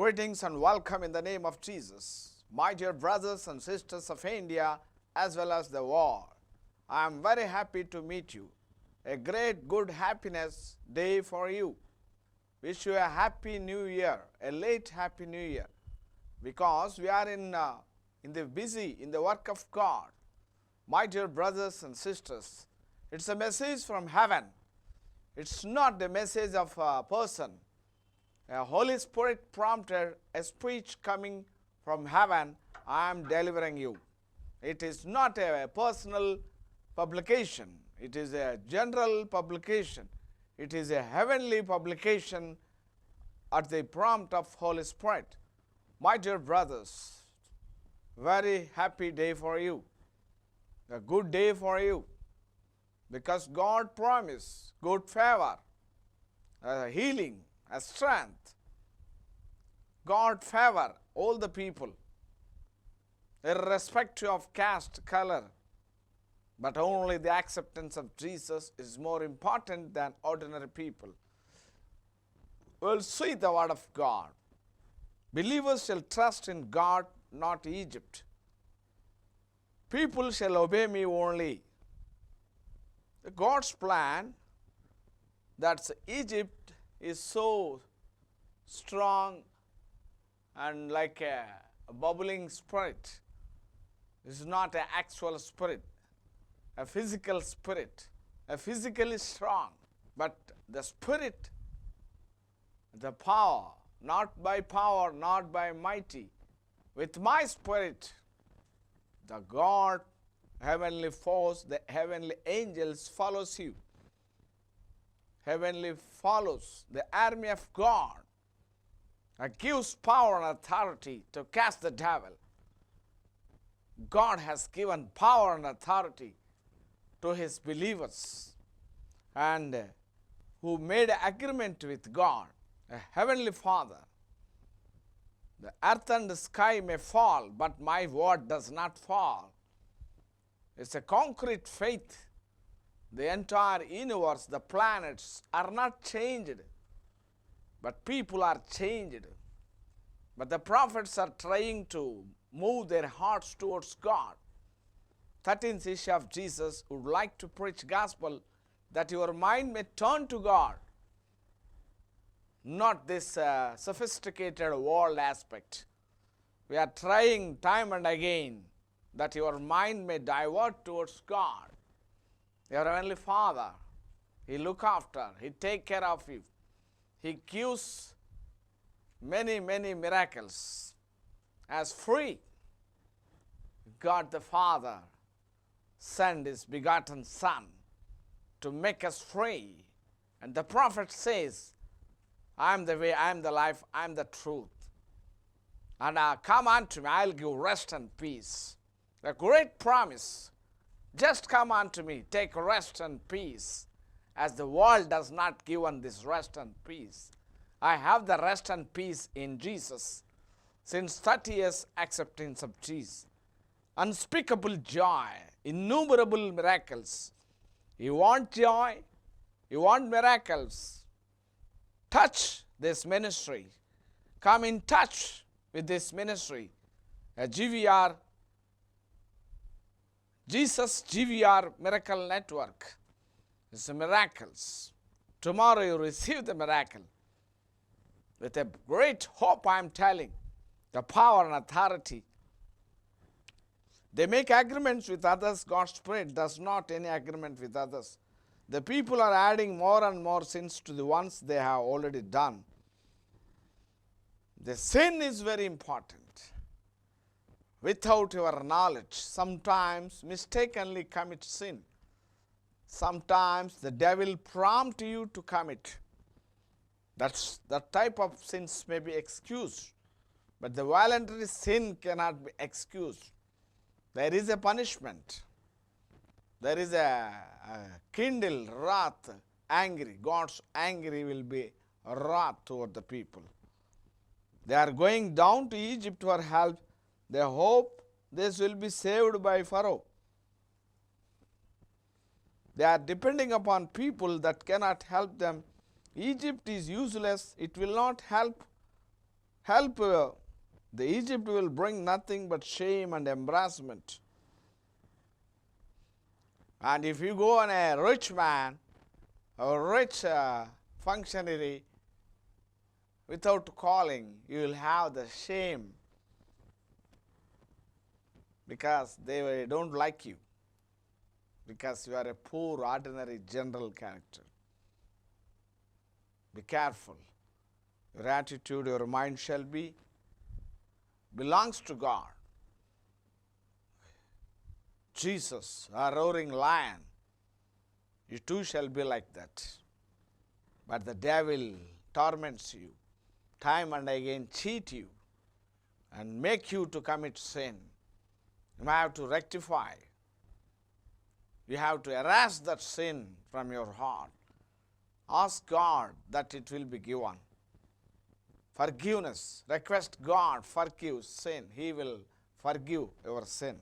Greetings and welcome in the name of Jesus, my dear brothers and sisters of India as well as the world. I am very happy to meet you. A great, good happiness day for you. Wish you a happy new year, a late happy new year, because we are in uh, in the busy in the work of God. My dear brothers and sisters, it's a message from heaven. It's not the message of a person. A Holy Spirit prompted a speech coming from heaven. I am delivering you. It is not a personal publication, it is a general publication. It is a heavenly publication at the prompt of Holy Spirit. My dear brothers, very happy day for you. A good day for you. Because God promised good favor, a healing, a strength. God favor all the people, irrespective of caste, color, but only the acceptance of Jesus is more important than ordinary people. We'll see the word of God. Believers shall trust in God, not Egypt. People shall obey me only. God's plan that Egypt is so strong and like a, a bubbling spirit. It's not an actual spirit, a physical spirit, a physically strong, but the spirit, the power, not by power, not by mighty, with my spirit, the God heavenly force, the heavenly angels follows you. Heavenly follows the army of God gives power and authority to cast the devil. God has given power and authority to his believers and uh, who made agreement with God, a heavenly Father. The earth and the sky may fall, but my word does not fall. It's a concrete faith. The entire universe, the planets are not changed, but people are changed. But the prophets are trying to move their hearts towards God. 13th issue of Jesus would like to preach gospel that your mind may turn to God, not this uh, sophisticated world aspect. We are trying time and again that your mind may divert towards God. Your Heavenly Father, He look after, He take care of you. He gives many, many miracles as free. God the Father sent His begotten Son to make us free. And the prophet says, I am the way, I am the life, I am the truth. And uh, come unto me, I'll give rest and peace. A great promise. Just come unto me, take rest and peace, as the world does not give on this rest and peace. I have the rest and peace in Jesus. Since 30 years acceptance of Jesus. Unspeakable joy, innumerable miracles. You want joy? You want miracles? Touch this ministry. Come in touch with this ministry. A GVR Jesus GVR Miracle Network is miracles. Tomorrow you receive the miracle. With a great hope, I am telling the power and authority. They make agreements with others, God's Spirit does not any agreement with others. The people are adding more and more sins to the ones they have already done. The sin is very important without your knowledge, sometimes mistakenly commit sin. Sometimes the devil prompt you to commit. That's that type of sins may be excused, but the voluntary sin cannot be excused. There is a punishment. There is a, a kindle wrath, angry. God's angry will be wrath toward the people. They are going down to Egypt for help they hope this will be saved by Pharaoh. They are depending upon people that cannot help them. Egypt is useless, it will not help help, uh, the Egypt will bring nothing but shame and embarrassment. And if you go on a rich man, a rich uh, functionary, without calling, you will have the shame because they don't like you, because you are a poor, ordinary, general character. Be careful. Your attitude, your mind shall be belongs to God. Jesus, a roaring lion, you too shall be like that. But the devil torments you, time and again cheat you, and make you to commit sin. You have to rectify. You have to erase that sin from your heart. Ask God that it will be given. Forgiveness. Request God forgive sin. He will forgive your sin.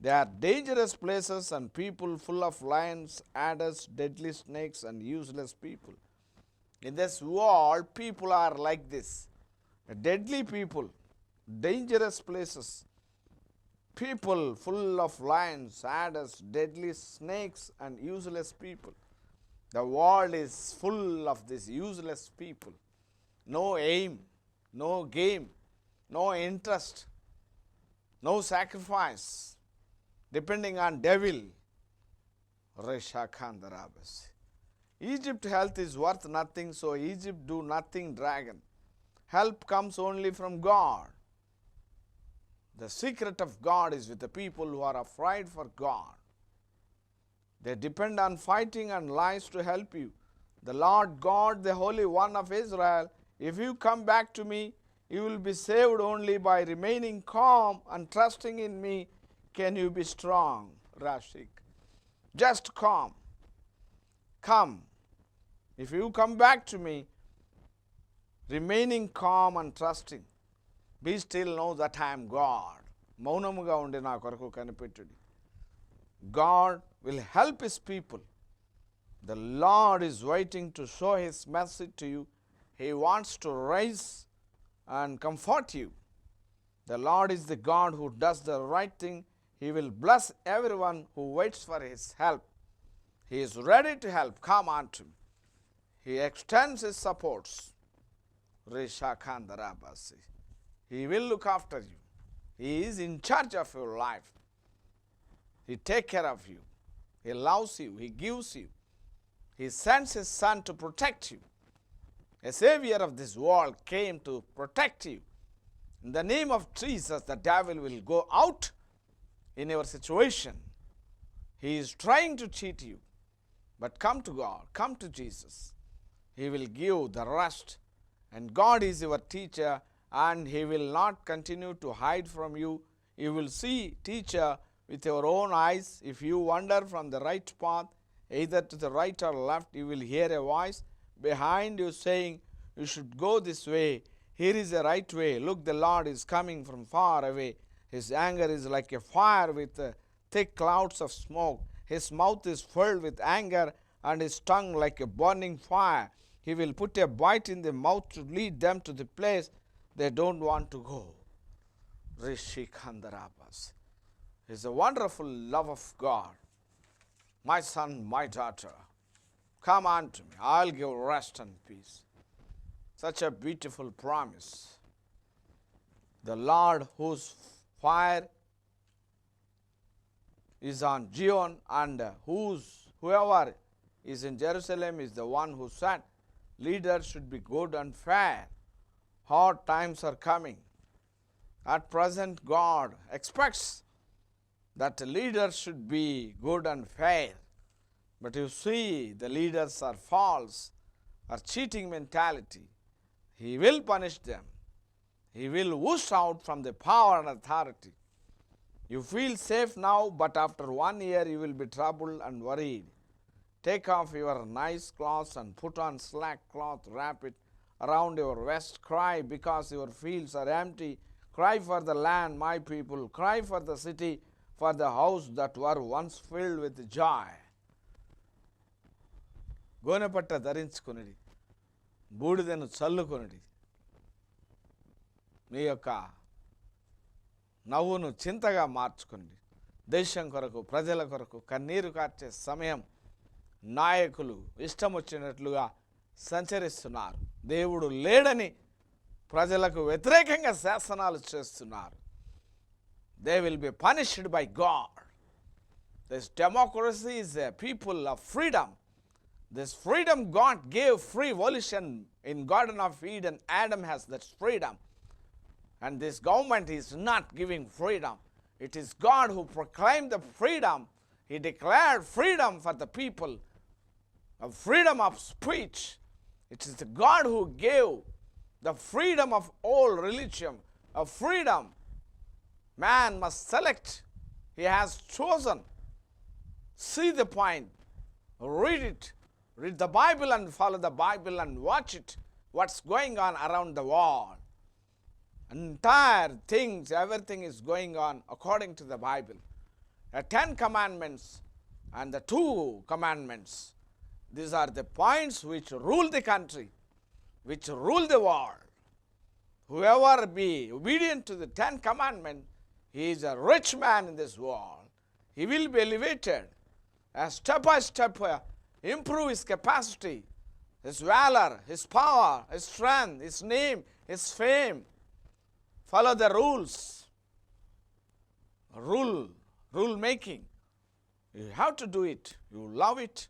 They are dangerous places and people full of lions, adders, deadly snakes, and useless people. In this world, people are like this deadly people, dangerous places, people full of lions, adders, deadly snakes, and useless people. The world is full of these useless people. No aim, no game, no interest, no sacrifice, depending on devil. Reshakhandarabas. Egypt health is worth nothing, so Egypt do nothing dragon. Help comes only from God. The secret of God is with the people who are afraid for God. They depend on fighting and lies to help you. The Lord God, the Holy One of Israel, if you come back to me, you will be saved only by remaining calm and trusting in me. Can you be strong, Rashik? Just calm. Come. If you come back to me, remaining calm and trusting, be still know that I am God. మౌనముగా ఉండి నా కొరకు కనిపెట్టుడి God will help His people. The Lord is waiting to show His mercy to you. He wants to raise and comfort you. The Lord is the God who does the right thing. He will bless everyone who waits for His help. He is ready to help. Come unto me. He extends His supports. Rishakhandarabasi. he will look after you. He is in charge of your life. He take care of you. He loves you. He gives you. He sends His Son to protect you. A Savior of this world came to protect you. In the name of Jesus, the devil will go out in your situation. He is trying to cheat you. But come to God, come to Jesus. He will give the rest. And God is your teacher, and He will not continue to hide from you. You will see, teacher, with your own eyes. If you wander from the right path, either to the right or left, you will hear a voice behind you saying, You should go this way. Here is the right way. Look, the Lord is coming from far away. His anger is like a fire with uh, thick clouds of smoke. His mouth is filled with anger, and his tongue like a burning fire. He will put a bite in the mouth to lead them to the place they don't want to go. Rishi Khandarabas is a wonderful love of God. My son, my daughter, come unto me. I'll give rest and peace. Such a beautiful promise. The Lord whose fire is on Zion and whose whoever is in Jerusalem is the one who said, Leaders should be good and fair. Hard times are coming. At present, God expects that leaders should be good and fair. But you see, the leaders are false, are cheating mentality. He will punish them. He will whoosh out from the power and authority. You feel safe now, but after one year you will be troubled and worried. Take off your nice clothes and put on slack cloth, wrap it around your waist. Cry because your fields are empty. Cry for the land, my people. Cry for the city, for the house that were once filled with joy. గోనెపట్ట ధరించుకొనిడి బూడిదను చల్లుకొనిడి మీ యొక్క నవ్వును చింతగా మార్చుకోండి దేశం కొరకు ప్రజల కొరకు కన్నీరు కార్చే సమయం నాయకులు ఇష్టం వచ్చినట్లుగా సంచరిస్తున్నారు దేవుడు లేడని ప్రజలకు వ్యతిరేకంగా శాసనాలు చేస్తున్నారు they will be punished by God this democracy is a people of freedom This freedom God gave free volition in Garden of Eden. Adam has that freedom. And this government is not giving freedom. It is God who proclaimed the freedom. He declared freedom for the people, a freedom of speech. it is the God who gave the freedom of all religion, a freedom. Man must select. He has chosen. See the point. Read it. Read the Bible and follow the Bible and watch it. What's going on around the world. Entire things, everything is going on according to the Bible. The Ten Commandments and the two commandments. These are the points which rule the country, which rule the world. Whoever be obedient to the Ten Commandments, he is a rich man in this world. He will be elevated as step by step uh, improve his capacity, his valor, his power, his strength, his name, his fame. Follow the rules. Rule, rule making. You have to do it. You love it.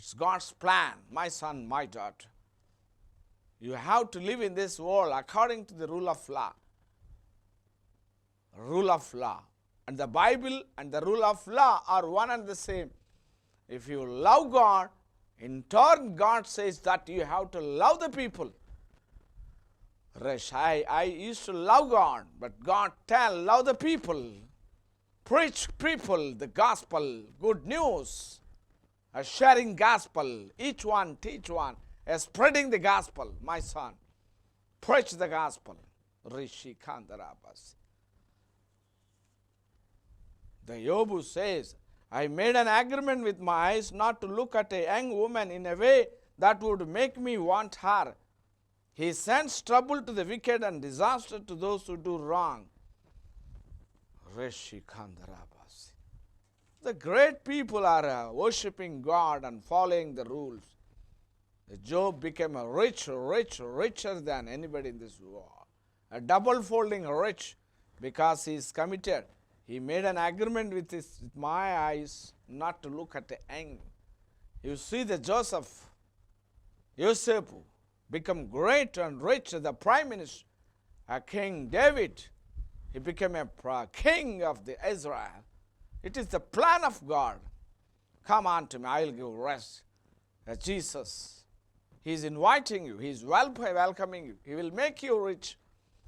It's God's plan, my son, my daughter. You have to live in this world according to the rule of law. Rule of law. And the Bible and the rule of law are one and the same. If you love God, in turn, God says that you have to love the people. Resh, I, I used to love God, but God tell, love the people. Preach people the gospel, good news. A sharing gospel, each one teach one, spreading the gospel, my son. Preach the gospel. Rishi Kandarabas. The Yobu says, I made an agreement with my eyes not to look at a young woman in a way that would make me want her. He sends trouble to the wicked and disaster to those who do wrong. Rishi Kandarabasi. The great people are uh, worshipping God and following the rules. Job became a rich, rich, richer than anybody in this world. A double folding rich because he is committed. He made an agreement with, his, with my eyes not to look at the young. You see the Joseph, Joseph become great and rich, the prime minister, a king David. He became a king of the Israel. It is the plan of God. Come unto me, I will give rest. Uh, Jesus, He is inviting you. He is wel- welcoming you. He will make you rich.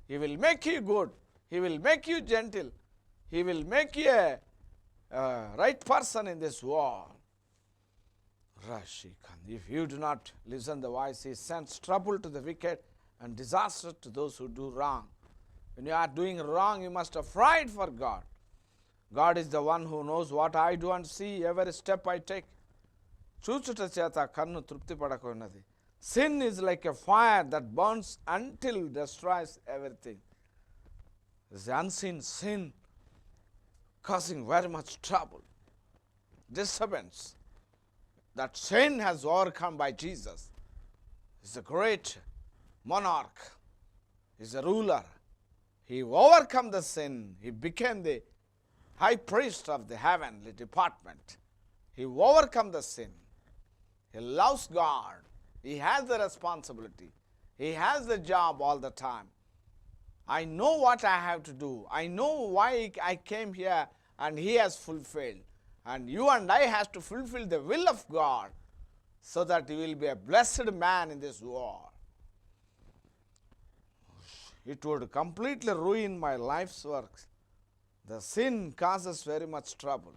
He will make you good. He will make you gentle. He will make you a right person in this world. Rashikant. If you do not listen to the voice, he sends trouble to the wicked and disaster to those who do wrong. When you are doing wrong, you must have afraid for God. God is the one who knows what I do and see every step I take. చూచుట చేత కన్ను తృప్తి పడకున్నది sin is like a fire that burns until destroys everything is unseen sin causing very much trouble, disturbance. That sin has overcome by Jesus. He's a great monarch. He's a ruler. He overcome the sin. He became the high priest of the heavenly department. He overcome the sin. He loves God. He has the responsibility. He has the job all the time. I know what I have to do. I know why I came here and he has fulfilled. And you and I have to fulfill the will of God so that you will be a blessed man in this world. It would completely ruin my life's work. The sin causes very much trouble.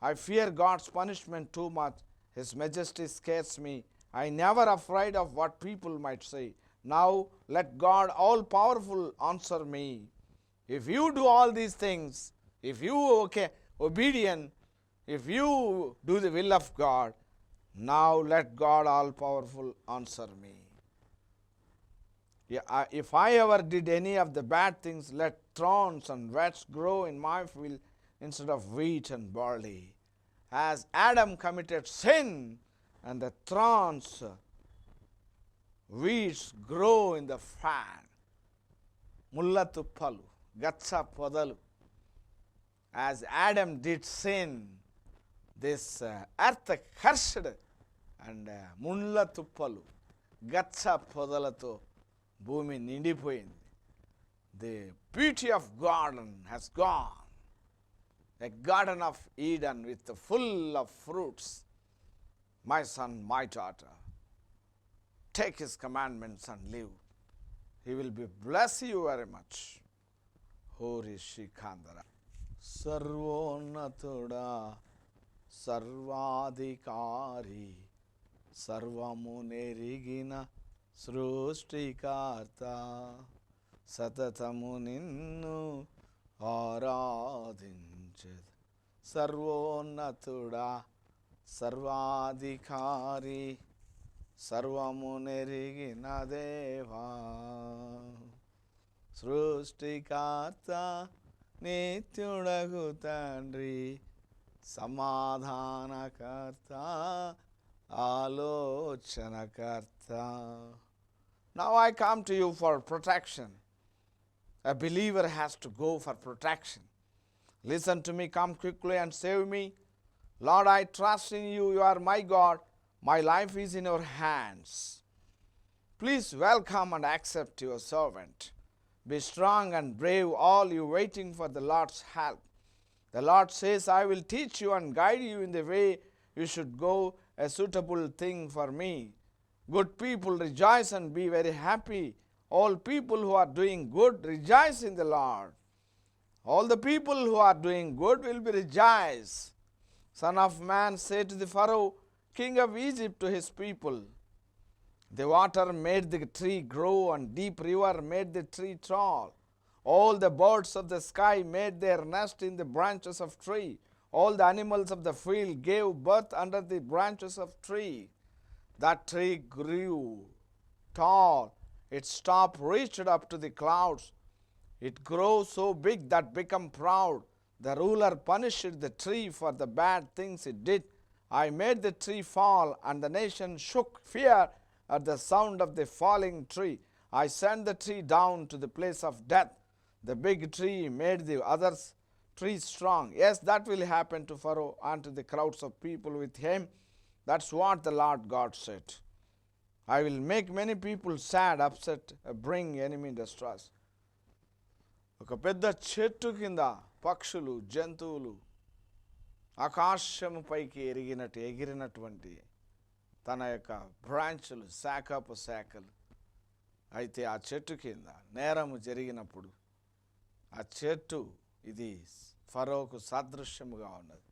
I fear God's punishment too much. His majesty scares me. I never afraid of what people might say. Now let God all powerful answer me. If you do all these things, if you okay obedient, if you do the will of God, now let God all powerful answer me. If I ever did any of the bad things, let thorns and weeds grow in my field instead of wheat and barley. As Adam committed sin, and the thorns, weeds grow in the fan. Mullatuppalu, gatsa podalu. As Adam did sin, this uh, earth cursed and uh, mullatuppalu, gatsa podalato భూమి నిండిపోయింది the beauty of garden has gone a garden of Eden with full of fruits. My son, my daughter, take his commandments and live. He will be bless you very much. Hori Shikandara. సర్వోన్నతుడా సర్వాధికారి సర్వము నెరిగిన సృష్టికర్త సతతము నిన్ను ఆరాధించదు. సర్వోన్నతుడా సర్వాధికారి సర్వము నెరిగిన దేవా. సృష్టికర్త నిత్యుడగు తండ్రి సమాధానకర్త Alochanakarta. Now I come to you for protection. A believer has to go for protection. Listen to me, come quickly and save me. Lord, I trust in you. You are my God. My life is in your hands. Please welcome and accept your servant. Be strong and brave, all you waiting for the Lord's help. The Lord says, I will teach you and guide you in the way you should go a suitable thing for me. Good people rejoice and be very happy. All people who are doing good rejoice in the Lord. All the people who are doing good will be rejoiced. Son of man, say to the Pharaoh, king of Egypt, to his people, the water made the tree grow, and deep river made the tree tall. All the birds of the sky made their nest in the branches of tree. All the animals of the field gave birth under the branches of tree. That tree grew tall. Its top reached up to the clouds. It grew so big that become proud. The ruler punished the tree for the bad things it did. I made the tree fall, and the nation shook fear at the sound of the falling tree. I sent the tree down to the place of death. The big tree made the others trees strong. Yes, that will happen to Pharaoh and to the crowds of people with him. That's what the Lord God said. I will make many people sad, upset, uh, bring enemy distress. ఒక పెద్ద చెట్టు కింద పక్షులు జంతువులు ఆకాశము పైకి ఎరిగినట్టు ఎగిరినటువంటి తన యొక్క బ్రాంచులు శాఖపు శాఖలు అయితే ఆ చెట్టు కింద నేరము జరిగినప్పుడు ఆ చెట్టు ఇది ఫరోకు సాదృశ్యముగా ఉన్నది.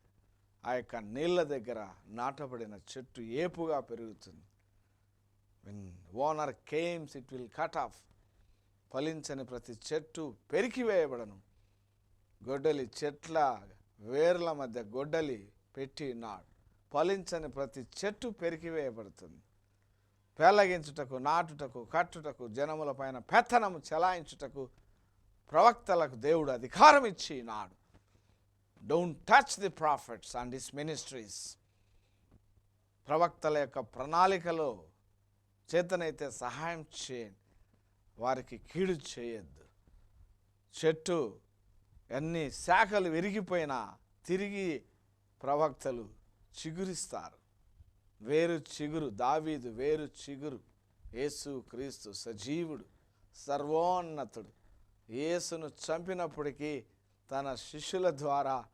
ఆ యొక్క నీళ్ళ దగ్గర నాటబడిన చెట్టు ఏపుగా పెరుగుతుంది. When owner comes it will cut off ఫలించని ప్రతి చెట్టు పెరికివేయబడను గొడ్డలి చెట్ల వేర్ల మధ్య గొడ్డలి పెట్టి నాడు ఫలించని ప్రతి చెట్టు పెరికివేయబడుతుంది పేలగించుటకు నాటుటకు కట్టుటకు జనముల పైన పెత్తనము చెలాయించుటకు ప్రవక్తలకు దేవుడు అధికారం ఇచ్చి నాడు don't touch the prophets and his ministries ప్రవక్తల యొక్క ప్రణాళికలో చేతనైతే సహాయం చేయండి. వారికి కీడు చేయొద్దు. చెట్టు ఎన్ని శాఖలు విరిగిపోయినా తిరిగి ప్రవక్తలు చిగురిస్తారు. వేరు చిగురు దావీదు వేరు చిగురు. యేసు క్రీస్తు సజీవుడు సర్వోన్నతుడు. యేసును చంపినప్పటికీ తన శిష్యుల ద్వారా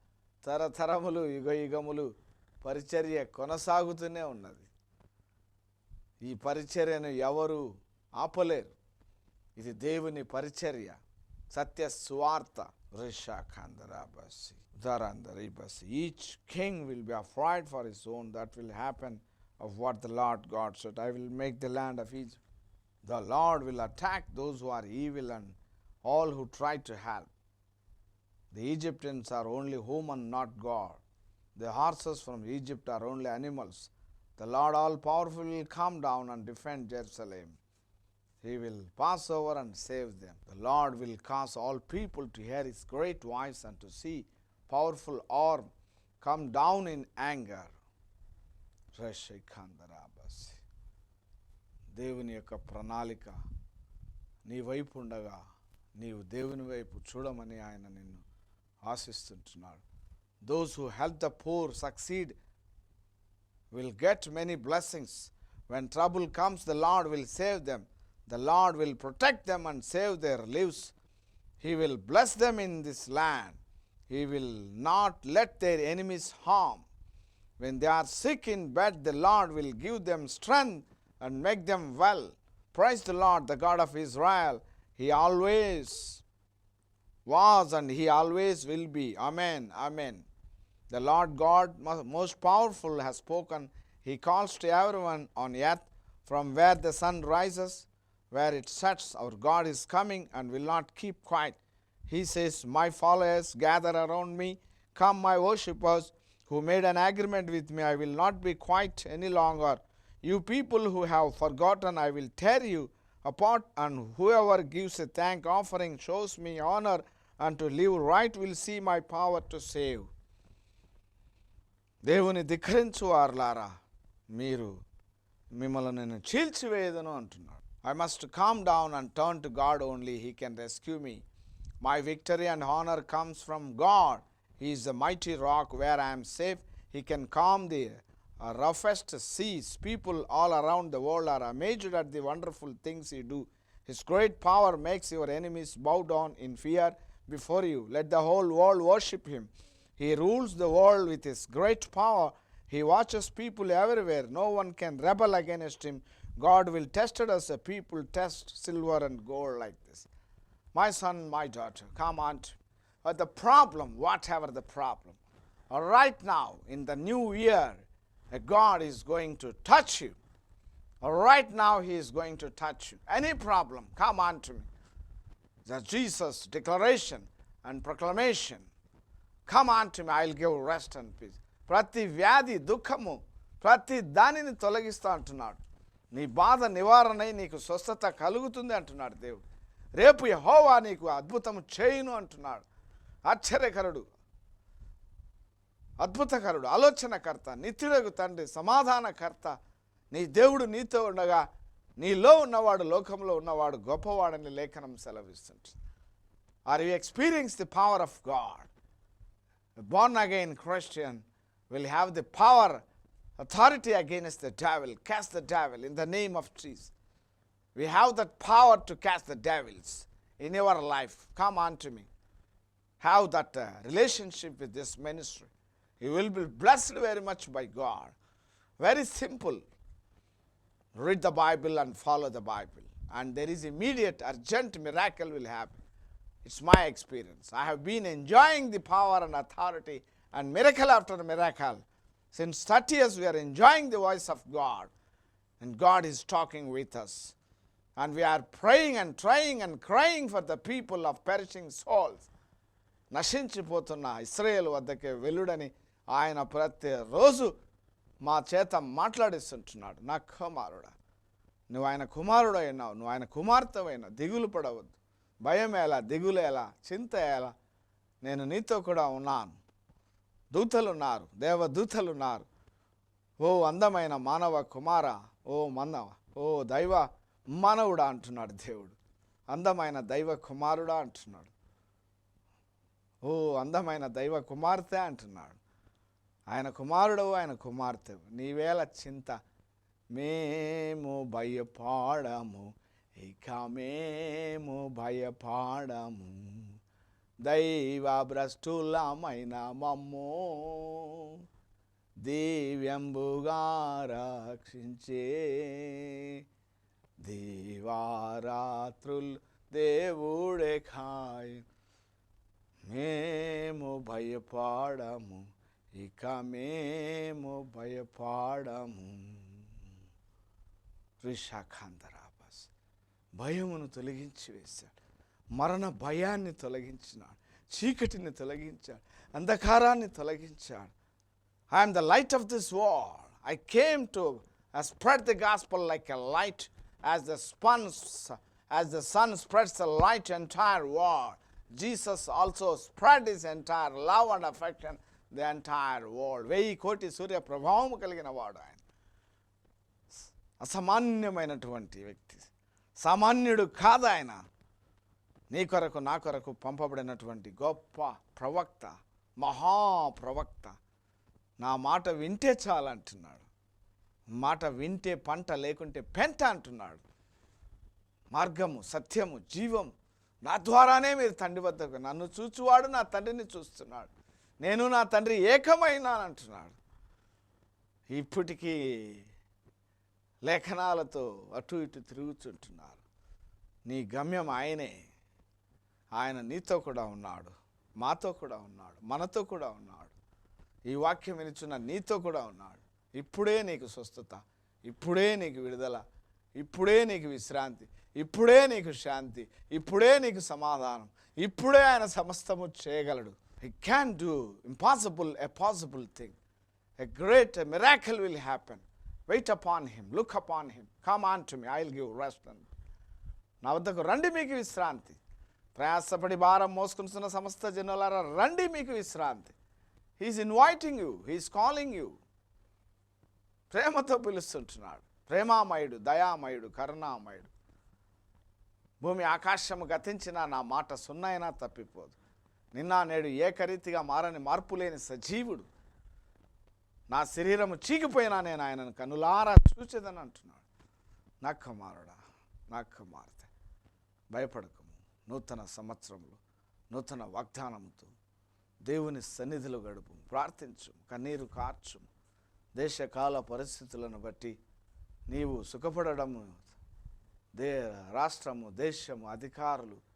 తరతరములు యుగ యుగములు పరిచర్య కొనసాగుతూనే ఉన్నది. ఈ పరిచర్యను ఎవరు ఆపలేరు. ఇది దేవుని పరిచర్య. సత్య స్వార్థ రిషాఖాంధరాబసి each king will be afraid for his own that will happen of what the Lord God set I will make the land of each the Lord will attack those who are evil and all who try to help. The Egyptians are only human, not God. The horses from Egypt are only animals. The Lord all powerful will come down and defend Jerusalem. He will pass over and save them. The Lord will cause all people to hear His great voice and to see powerful arm come down in anger. రషిఖందరాబస్ దేవుని యొక్క ప్రణాళిక నీ వైపు ఉండగా నీవు దేవుని వైపు చూడమని ఆయన నిన్ను ఆశిస్తుంటున్నాడు those who help the poor succeed will get many blessings. When trouble comes, the Lord will save them. The Lord will protect them and save their lives. He will bless them in this land. He will not let their enemies harm. When they are sick in bed, the Lord will give them strength and make them well. Praise the Lord, the God of Israel. he always was and he always will be. Amen. Amen. The Lord God, most powerful, has spoken. He calls to everyone on earth from where the sun rises, where it sets. Our God is coming and will not keep quiet. He says, My followers gather around me. Come, my worshippers, who made an agreement with me. I will not be quiet any longer. You people who have forgotten, I will tear you apart, and whoever gives a thank offering shows me honor, and to live right will see my power to save. దేవుని ధిక్కరించు వారులారా మీరు మిమ్మల్ని నేను చీల్చివేయదను అంటున్నాడు I must calm down and turn to God only he can rescue me my victory and honour comes from God he is the mighty rock where I'm safe he can calm the roughest seas. People all around the world are amazed at the wonderful things he do. His great power makes your enemies bow down in fear before you. Let the whole world worship him. He rules the world with his great power. He watches people everywhere. No one can rebel against him. God will test us as people test silver and gold like this. My son, my daughter, come on. the problem, whatever the problem, right now in the new year, God is going to touch you. Uh, Right now, He is going to touch you. Any problem, come on to me. The Jesus declaration and proclamation. Come on to me, I'll give rest and peace. ప్రతి వ్యాధి దుఃఖము ప్రతి దానిని తొలగిస్తా అంటున్నాడు నీ బాధ నివారణై నీకు స్వస్థత కలుగుతుంది అంటున్నాడు దేవుడు రేపు యెహోవా నీకు అద్భుతం చేయును అంటున్నాడు ఆశ్చర్యకరుడు అద్భుతకరుడు ఆలోచనకర్త నిత్యుడగు తండ్రి సమాధానకర్త నీ దేవుడు నీతో ఉండగా నీలో ఉన్నవాడు లోకంలో ఉన్నవాడు గొప్పవాడని లేఖనం సెలవిస్తుంది are you experience the power of God born again Christian will have the power, authority against the devil, cast the devil in the name of Jesus. We have that power to cast the devils in your life. Come on to me. Have that uh, relationship with this ministry. You will be blessed very much by God. Very simple. Read the Bible and follow the Bible. And there is immediate, urgent miracle will happen. It's my experience. I have been enjoying the power and authority and miracle after miracle. Since 30 years, we are enjoying the voice of God. And God is talking with us. And we are praying and trying and crying for the people of perishing souls. నశించిపోతున్న Israel వద్దకే వెలుడని ఆయన ప్రతిరోజు మా చేత మాట్లాడిస్తుంటున్నాడు. నా కుమారుడా నువ్వు ఆయన కుమారుడు అయినావు నువ్వు ఆయన కుమార్తెవైనా దిగులు పడవద్దు. భయం ఎలా దిగులు ఎలా చింత ఎలా నేను నీతో కూడా ఉన్నాను. దూతలు ఉన్నారు ఉన్నారు. ఓ అందమైన మానవ కుమార ఓ మన్నవ ఓ దైవ మానవుడా అంటున్నాడు దేవుడు. అందమైన దైవ కుమారుడా అంటున్నాడు. ఓ అందమైన దైవ కుమార్తె అంటున్నాడు. ఆయన కుమారుడు ఆయన కుమార్తె నీవేళ చింత మేము భయపాడము ఇక మేము భయపాడము. దైవ భ్రష్టులమైన మమ్ము దివ్యంబుగా రక్షించే దీవారాత్రులు దేవుడే ఖాయ. మేము భయపాడము ఇక మేము భయపాడము. రిషాఖాంధరాబాస్ భయమును తొలగించి వేశాడు. మరణ భయాన్ని తొలగించినాడు. చీకటిని తొలగించాడు. అంధకారాన్ని తొలగించాడు. I'm the light of this world I came to spread the gospel like a light as the sun as the sun spreads the light entire world Jesus also spread his entire love and affection the entire world వెయ్యి కోటి సూర్య ప్రభావం కలిగిన వాడు ఆయన. అసామాన్యమైనటువంటి వ్యక్తి. సామాన్యుడు కాదు ఆయన. నీ కొరకు నా కొరకు పంపబడినటువంటి గొప్ప ప్రవక్త మహాప్రవక్త. నా మాట వింటే చాలంటున్నాడు మాట వింటే పంట లేకుంటే పెంట అంటున్నాడు. మార్గము సత్యము జీవం నా ద్వారానే మీరు తండ్రి వద్దకు నన్ను చూచువాడు నా తండ్రిని చూస్తున్నాడు. నేను నా తండ్రి ఏకమైనానంటున్నాడు. ఇప్పటికీ లేఖనాలతో అటు ఇటు తిరుగుతుంటున్నారు. నీ గమ్యం ఆయనే. ఆయన నీతో కూడా ఉన్నాడు. మాతో కూడా ఉన్నాడు. మనతో కూడా ఉన్నాడు. ఈ వాక్యం వినిచున్న నీతో కూడా ఉన్నాడు. ఇప్పుడే నీకు స్వస్థత. ఇప్పుడే నీకు విడుదల. ఇప్పుడే నీకు విశ్రాంతి. ఇప్పుడే నీకు శాంతి. ఇప్పుడే నీకు సమాధానం. ఇప్పుడే ఆయన సమస్తము చేయగలడు. He can do impossible, a possible thing. A great a miracle will happen. Wait upon Him, look upon Him. Come unto me, I give rest. నా వద్దకు రండి మీకు విశ్రాంతి ప్రయాసపడి భారం మోసుకుంటున్న సమస్త జనులారా రండి మీకు విశ్రాంతి he's inviting you he's calling you ప్రేమతో పిలుస్తుంటున్నాడు ప్రేమామయుడు దయామయుడు కరుణామయుడు భూమి ఆకాశము గతించినా నా మాట సున్నైనా తప్పిపోదు నిన్న నేడు ఏకరీతిగా మారని మార్పు లేని సజీవుడు. నా శరీరము చీకిపోయినా నేను ఆయనను కనులారా చూచేదని అంటున్నాడు. నా కుమారుడా నా కుమార్తె భయపడకము. నూతన సంవత్సరంలో నూతన వాగ్దానముతో దేవుని సన్నిధిలో గడుపు ప్రార్థించు కన్నీరు కార్చు దేశకాల పరిస్థితులను బట్టి నీవు సుఖపడడము. దే రాష్ట్రము దేశము అధికారులు